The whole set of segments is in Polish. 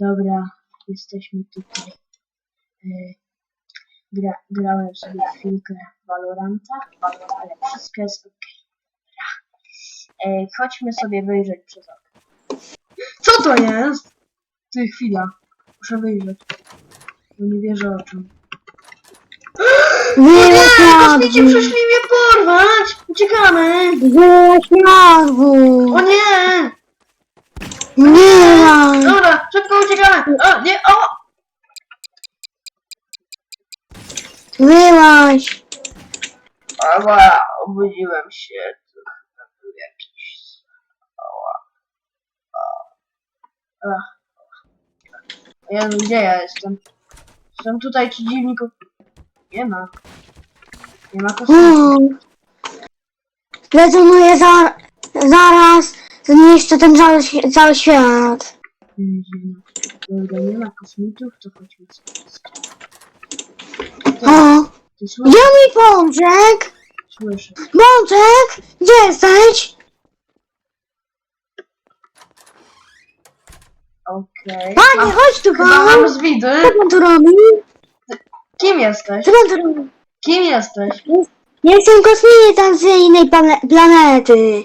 Dobra, jesteśmy tutaj. E, Gra, grałem sobie chwilkę Valoranta, ale wszystko jest ok. Dobra. E, chodźmy sobie wyjrzeć przez okno. Co to jest? Ty, chwila. Muszę wyjrzeć. Bo nie wierzę oczom. Nie, Kosmici przyszli mnie porwać! Uciekamy! O nie! Nie! Dobra, szybko uciekamy! O, nie, o! Wyłaź! Ała, obudziłem się. To chyba był jakiś... Ała. Ała. Ach. Jezu, gdzie ja jestem? Są tutaj ko... Nie ma. Nie ma kosmici. Mm. Detonuję za, zaraz zniszczę ten cały, świ- cały świat. Mm, dziwne. Dobra, nie ma kosmitów, to chodźmy. Ty, O! ty Gdzie słyszysz? mój pączek? Słyszę. Pączek? Gdzie jesteś? Okej. Panie, chodź tu Chyba pan! mam z widy. Co pan tu robi? Kim jesteś? Co pan tu robi? Kim jesteś? Jestem kosmitą z innej plane planety.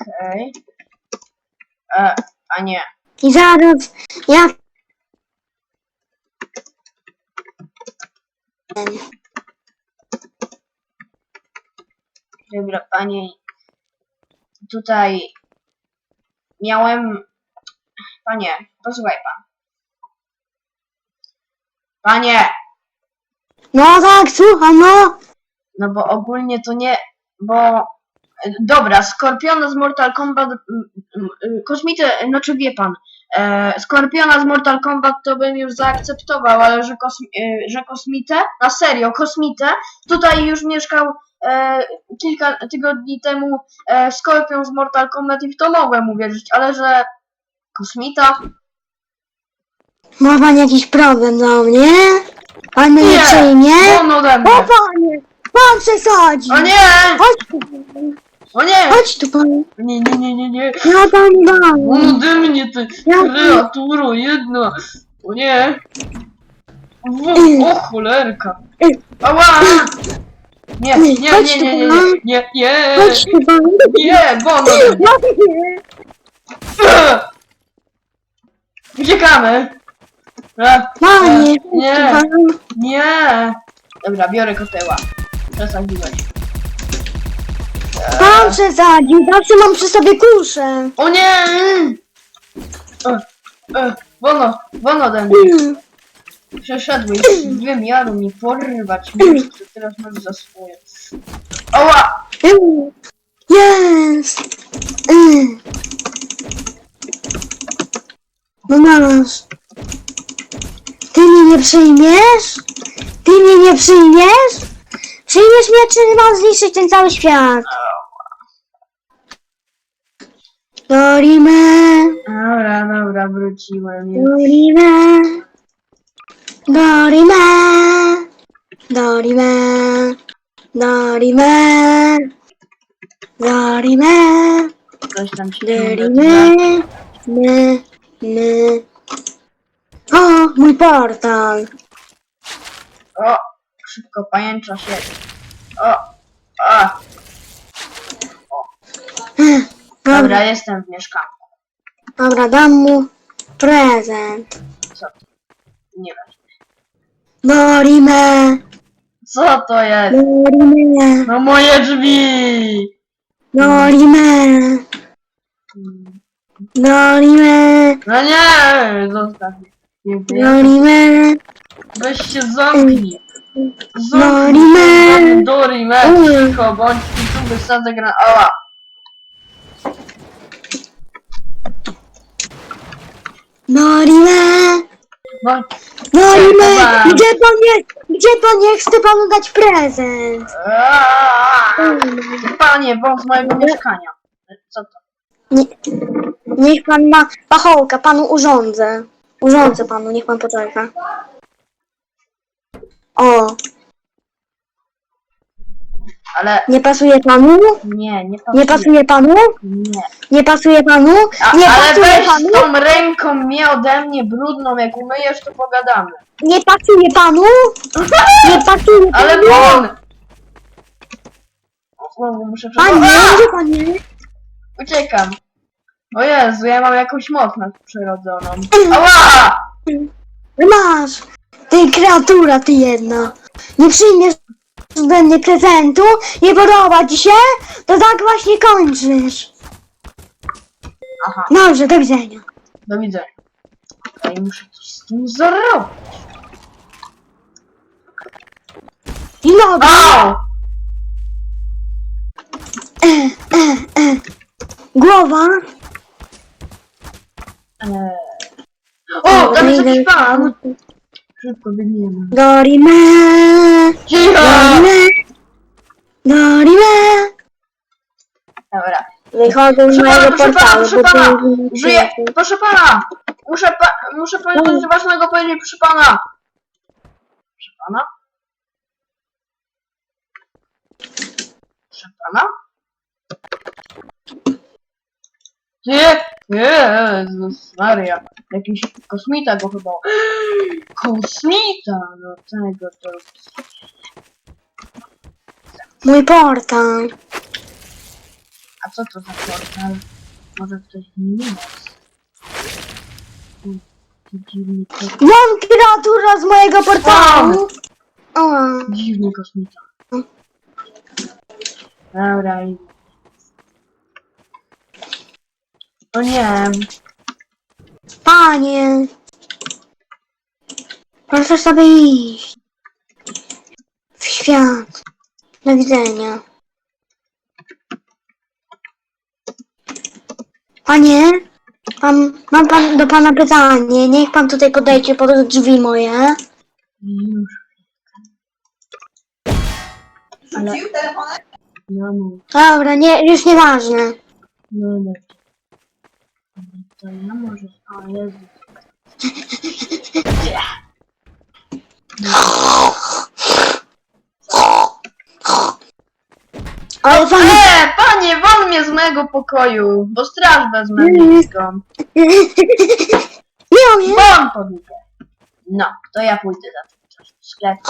Okej. E, a nie. I zaraz jak Dobra, panie. Tutaj miałem. Panie, posłuchaj pan. Panie! No tak, słucham, no. No bo ogólnie to nie. Bo. Dobra, Skorpiona z Mortal Kombat. mm, mm, y, Kosmity, znaczy wie pan. E, Skorpiona z Mortal Kombat to bym już zaakceptował, ale że, kosmi, y, że kosmitę, na serio, kosmitę, tutaj już mieszkał e, kilka tygodni temu e, Skorpion z Mortal Kombat i w to mogłem uwierzyć, ale że kosmita? Ma pan jakiś problem do mnie? Pan mnie nie Nie. przyjmie? On ode mnie. O panie! Pan przesadzi! O nie! Chodź tu. O nie! chodź tu pan! Nie, nie, nie, nie, nie. Ja pan dam! Ode mnie, ty Ja kreaturo jedna. O nie. W, o cholerka. Ała! Nie, nie, nie, nie, nie, nie, nie, nie, Chodź tu pan! nie, no. Nie! Uciekamy. E, Panie! e, chodź tu Nie, pan. nie. Dobra, biorę koteła. Pan przesadził! Zawsze mam przy sobie kuszę! O nie! E, e, ode mnie. Mm. Przeszedłeś z wymiaru mi porwać miejsce, teraz masz za swoje. Oła! Jest! Mm. No masz. Ty mnie nie przyjmiesz? Ty mnie nie przyjmiesz? Przyjmiesz mnie, czy mam zniszczyć ten cały świat? Dorime, Dobra, wróciłem. już. Dorime, Dorime, Dorime, Dorime, Dorime. Coś tam się Dorime, ne, ne. O, mój portal. O! Szybko pajęcza się. O! A! Dobra, Dobra, jestem w mieszkaniu. Dobra, dam mu prezent. Co? Nie wiem. Dorime, Co to jest? Dorime, No moje drzwi! Dorime, Hmm. Dorime, No nie! Zostaw mnie. Nie wiem. Dorime. Weź się zamknij. Dorime. Zamknij. Dorime. Mm. Cicho, bądź i tu wysadzę gra... Ała! Dorime, No, Dziękuję. gdzie pan jest? Gdzie pan jest? Chcę panu dać prezent. Aaa! Panie, wąt z mojego mieszkania. Co to? Nie, niech pan ma pachołka, panu urządzę. Urządzę panu, niech pan poczeka. O, Ale Nie pasuje panu? nie, nie pasuje. Nie pasuje panu? Nie. Nie pasuje panu? A, Nie ale pasuje weź panu? tą ręką mnie ode mnie brudną, jak umyjesz, to pogadamy. Nie pasuje panu? Nie pasuje Ale panu? won! O, Znowu muszę Panie, przechodzić. gdzie pan jest? Uciekam. O Jezu, ja mam jakąś moc nadprzyrodzoną. Ała! Masz! Ty kreatura, ty jedna. Nie przyjmiesz mnie prezentu? Nie podoba ci się? To tak właśnie kończysz. Aha, Dobrze, do widzenia. do widzenia. Okej, muszę coś z tym zrobić. Dzień dobry. Au! Głowa. Eee. O, tam jest jakiś pan! Szybko biegniemy. Dorime. Cicho! Dorime. Dorime. Dobra. Wychodzę z Proszę pana, mojego proszę pana, portalu. proszę bo pana! Żyję! Proszę pana! Muszę, pa, muszę pani coś ważnego powiedzieć, proszę pana! Proszę pana? Proszę pana? Nie! Jezus Maria! Jakiś kosmita go chyba... Kosmita! No tego to... Mój portal. A co to za portal? Może ktoś taki Dziwny, ko- Won kreatura z mojego portalu. O. dziwny kosmita. Dobra, i... O nie, Panie. Proszę sobie iść. W świat. Do widzenia. Panie, pan, mam pan do pana pytanie. Niech pan tutaj podejdzie pod drzwi moje. już. Ale... No, no, Dobra, nie, już nieważne. no, no. To ja może... O Jezu. Ale pan... E, panie, won mnie z mojego pokoju, bo straż wezmę je. Won powiedział. No, to ja pójdę za tym coś w sklepie.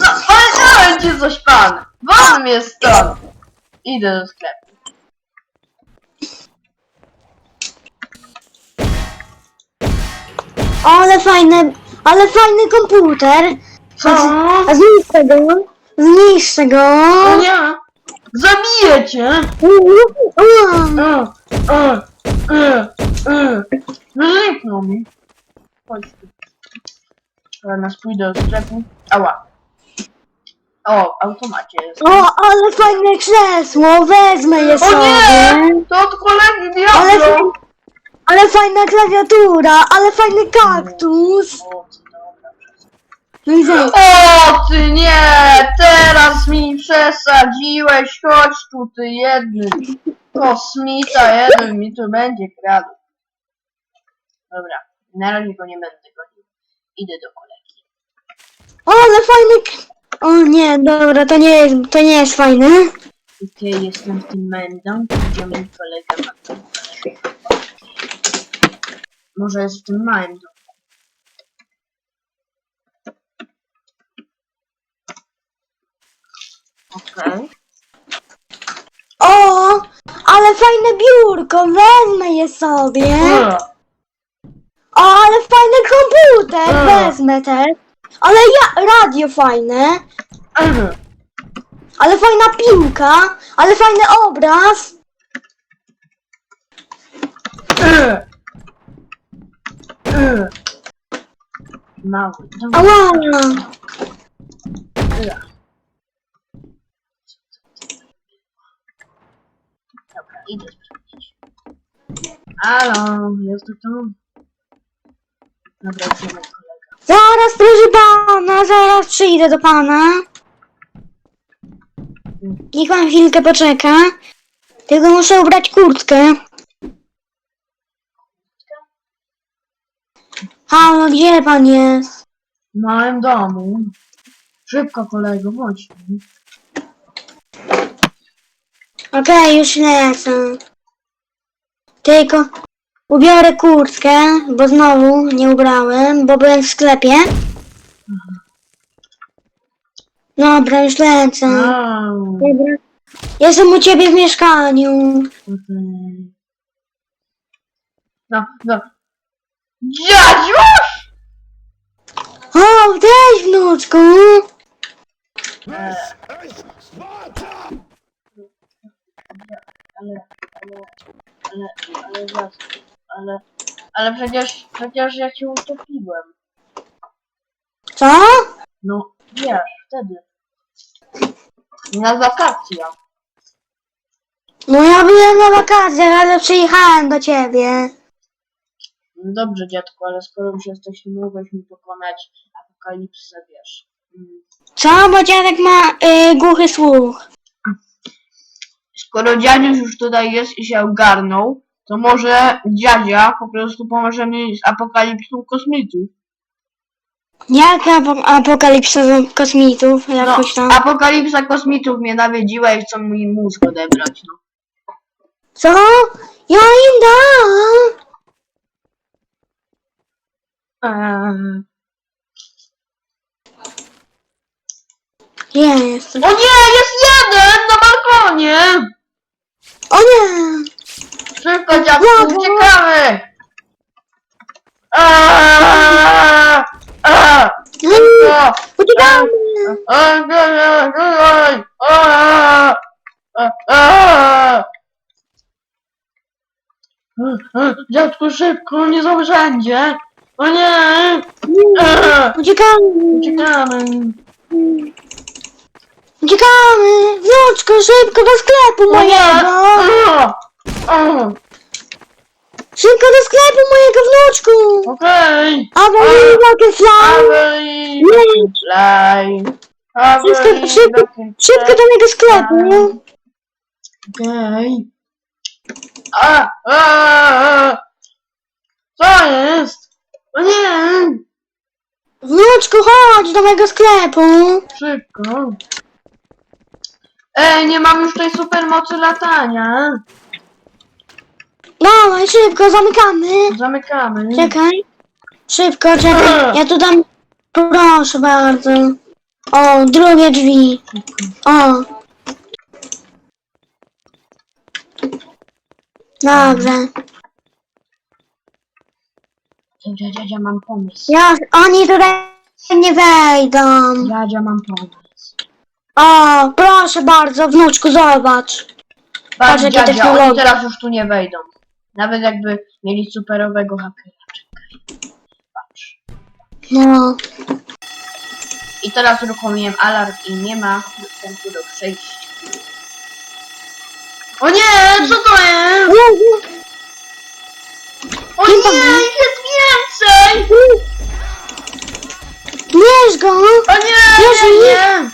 No, powiedziałem ci coś pan! Won mnie stąd! Idę do sklepu. Ale fajne, ale fajny komputer. Co? A zniszczę go. Zniszczę go. O nie! Zabiję cię! E, e, e, e. Mi. Chodź tu. Teraz pójdę do sklepu. Ała. O, automacie jest. O, ale fajne krzesło, wezmę je O sobie. nie! To od kolegi Ale, Diablo! Ale fajna klawiatura, ale fajny kaktus. O, co dobra, przestań. No i O, ty nie! Teraz mi przesadziłeś! Chodź tu, ty jedny! Kosmita jeden mi tu będzie kradł. Dobra, na razie go nie będę gonił. Idę do kolegi. O, ale fajny... k- O nie, dobra, to nie jest, to nie jest fajne. Okej, jestem tym mędą, gdzie mój kolega ma. Może jest w tym małym. Okej. O, ale fajne biurko, wezmę je sobie. Okay. O, ale fajny komputer, Mm. wezmę też. Ale ja, radio fajne, ale fajna piłka, ale fajny obraz. Mały dom. Ała. Dobra, idę sprawdzić. Halo, jest tu tu? Dobra, idziemy kolega. Zaraz, proszę pana, zaraz przyjdę do pana. Niech pan chwilkę poczeka. Tylko muszę ubrać kurtkę. Halo, gdzie pan jest? W małym domu. Szybko, kolego, chodź. Okej, już lecę. Tylko ubiorę kurtkę, bo znowu nie ubrałem, bo byłem w sklepie. Dobra, już lecę. Au, Dobra. Jestem u ciebie w mieszkaniu. okej. No, no. Dziadziuś! O, cześć wnuczku. Ale, ale, ale, ale, zaraz, ale, ale przecież, przecież ja cię utopiłem. Co? No, wiesz, wtedy. Na wakacjach. No ja byłem na wakacjach, ale przyjechałem do ciebie. No dobrze, dziadku, ale skoro już jesteśmy, mogłeś mi pokonać apokalipsę, wiesz. Mm. Co? Bo dziadek ma y, głuchy słuch. Skoro dziadziuś już tutaj jest i się ogarnął, to może dziadzia po prostu pomoże mi z apokalipsą kosmitów. Jaka ap- apokalipsa z kosmitów? No, Jakoś tam. apokalipsa kosmitów mnie nawiedziła i chcą mi mózg odebrać, no. Co? Ja im dam. Um. Jest. O nie, jest jeden na balkonie! O nie! Szybko, dziadku, Brawo. uciekamy! Aaaa! Aaaa! Mm, Szybko! Uciekamy! Aaaa! Aaaa! Dziadku, szybko, mnie zaurzędzie! O nie! Eee, Uciekamy! Uciekamy! Uciekamy! Wnuczko, szybko do sklepu mojego! Eee, eee, Szybko do sklepu mojego wnuczku! Okej! A bo nie mogę fly! Aby i Fly! Aby Szybko, szybko, szybko do mojego sklepu! Okej. A, a, a. Co jest? O nie! Wnuczku, chodź do mojego sklepu! Szybko. Ej, nie mam już tej supermocy latania. Dawaj, szybko, zamykamy! Zamykamy. Czekaj. Szybko, czekaj. Ja tu dam. Proszę bardzo. O, drugie drzwi. O. Dobrze. Dziadzia, dziadzia, mam pomysł. Ja, oni tutaj nie wejdą. Dziadzia, mam pomysł. O, proszę bardzo, wnuczku, zobacz. Patrz, jakie dziadzia, technologie. oni teraz już tu nie wejdą. Nawet jakby mieli superowego hakera. Czekaj. Patrz. No. I teraz uruchomiłem alarm i nie ma dostępu do przejścia. O nie, co to jest? O nie, ich jest więcej! Bierz go. O nie, Jezu, nie, nie.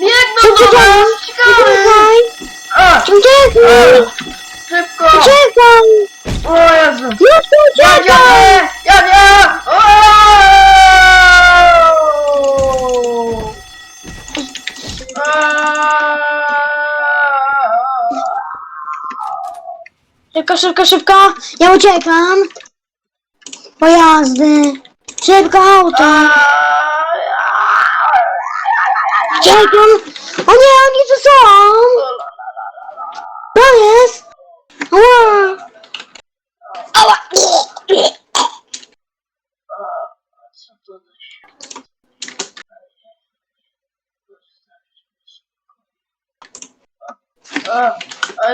Biegną do Uciekaj. nas, uciekamy! Uciekaj. A, Uciekaj. a, Szybko! Uciekaj. O Jezu! Już uciekaj. Szybko, szybko! Ja uciekam! Pojazdy! Szybko auto! Uciekam! O nie, oni tu są! To jest! Ała!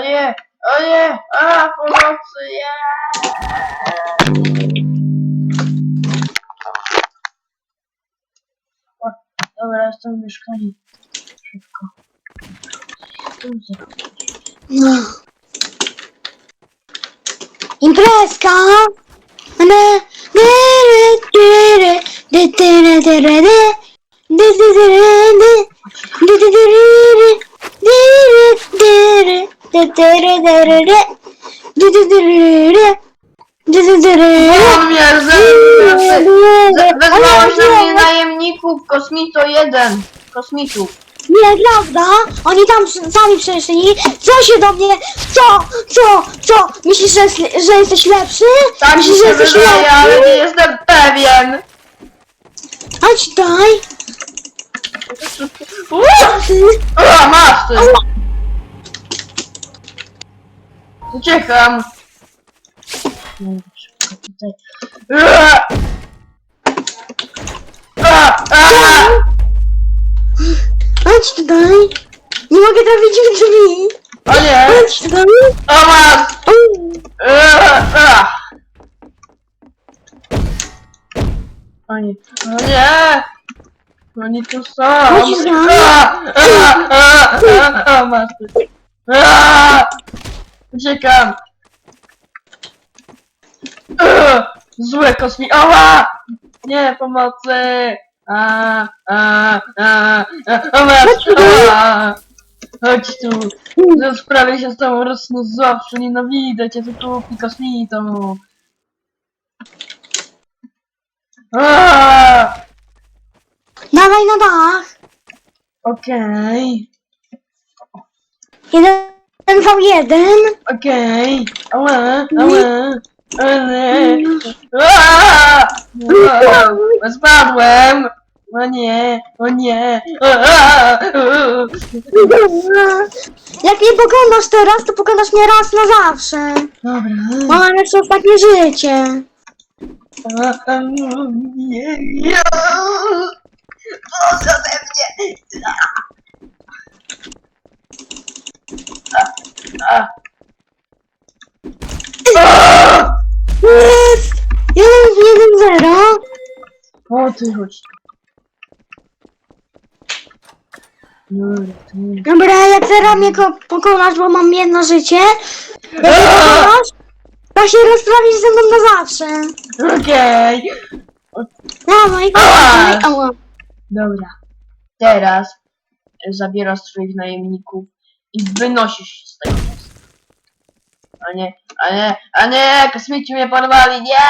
Nie! Oh yeah! Ah, pomocy, yeah! O, dobra, jestem w mieszkaniu. Szybko. No. Imprezka! Ona... This is dy. Wezwałeś na mnie nie, najemników, kosmito jeden. Kosmitów. Nieprawda! Oni tam sami przeszli. Co się do mnie? Co? Co? Co? Myślisz, że, jest, że jesteś lepszy? Tak mi Myślisz, że się jesteś wydaje, ale lepszy? nie jestem pewien. Chodź daj! Uuu! A, masz ty! Uciekam! Tutaj. Chodź tutaj! Nie mogę trafić w drzwi! O nie! Chodź tutaj! O masz! O nie! O nie! Oni tu są! Chodź za mną. O masz! Uciekam! Ugh, Złe kosmi... Ała! Nie, pomocy! A, a, a, a, o masz! A, chodź tu! No, Sprawię się z tobą rozsnuzowszy, nienawidzę cię, ty kupi kosmitą! A, Dawaj na dach! Okej, Jeden v jeden. okej, ała, ała, ale, Aaa! Wow, Spadłem! O nie, o nie! Aaa! Jak mnie pokonasz teraz, to pokonasz mnie raz na zawsze. Dobra. Mam jeszcze ostatnie życie. A, nie, nie. Proszę ode mnie! Jest! Jeden, jeden, zero. O ty chodź. To nie. Dobra, jak teraz mnie ko- pokonasz, bo mam jedno życie, jak mnie pokonasz, to się rozprawisz ze mną na zawsze. Okej. Dawaj, dawaj. Ała. Dobra. Teraz zabierasz swoich najemników i wynosisz się z tego miasta. A nie, a nie, a nie, kosmici mnie porwali, nie!